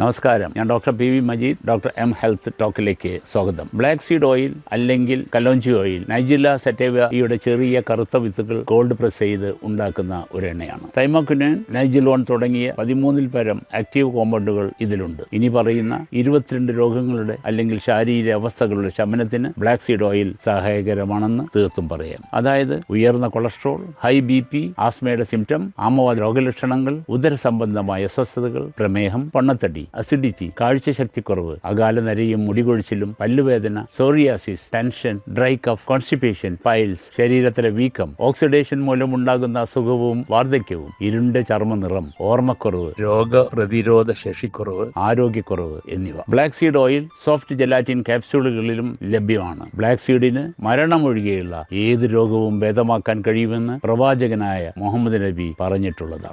നമസ്കാരം. ഞാൻ doctor P V Majeed doctor M health ടോക്കിലേക്ക് സ്വാഗതം. ബ്ലാക്ക് സീഡ് ഓയിൽ അല്ലെങ്കിൽ കലോഞ്ചി ഓയിൽ നൈജില്ല സെറ്റേവയുടെ ചെറിയ കറുത്ത വിത്തുകൾ ഗോൾഡ് പ്രസ് ചെയ്ത് ഉണ്ടാക്കുന്ന ഒരു എണ്ണയാണ്. തൈമോക്കുനൻ നൈജിലോൺ തുടങ്ങിയ പതിമൂന്നിൽ പരം ആക്റ്റീവ് കോമ്പൗണ്ടുകൾ ഇതിലുണ്ട്. ഇനി പറയുന്ന ഇരുപത്തിരണ്ട് രോഗങ്ങളുടെ അല്ലെങ്കിൽ ശാരീരിക അവസ്ഥകളുടെ ശമനത്തിന് ബ്ലാക്ക് സീഡ് ഓയിൽ സഹായകരമാണെന്ന് തീർത്തും പറയാം. അതായത് ഉയർന്ന കൊളസ്ട്രോൾ ഹൈ ബി പി ആസ്മയുടെ സിംറ്റം ആമവാദ രോഗലക്ഷണങ്ങൾ ഉദര സംബന്ധമായ അസ്വസ്ഥതകൾ പ്രമേഹം പൊണ്ണത്തടി അസിഡിറ്റി കാഴ്ചശക്തിക്കുറവ് അകാല നരയും മുടികൊഴിച്ചിലും പല്ലുവേദന psoriasis tension dry cough constipation piles ശരീരത്തിലെ വീക്കം ഓക്സിഡേഷൻ മൂലമുണ്ടാകുന്ന അസുഖവും വാർദ്ധക്യവും ഇരുണ്ട ചർമ്മനിറം ഓർമ്മക്കുറവ് രോഗപ്രതിരോധ ശേഷിക്കുറവ് ആരോഗ്യക്കുറവ് എന്നിവ. Black seed oil soft gelatin ക്യാപ്സ്യൂളുകളിലും ലഭ്യമാണ്. ബ്ലാക്ക് സീഡിന് മരണമൊഴികെയുള്ള ഏത് രോഗവും ഭേദമാക്കാൻ കഴിയുമെന്ന് പ്രവാചകനായ മുഹമ്മദ് നബി പറഞ്ഞിട്ടുള്ളതാണ്.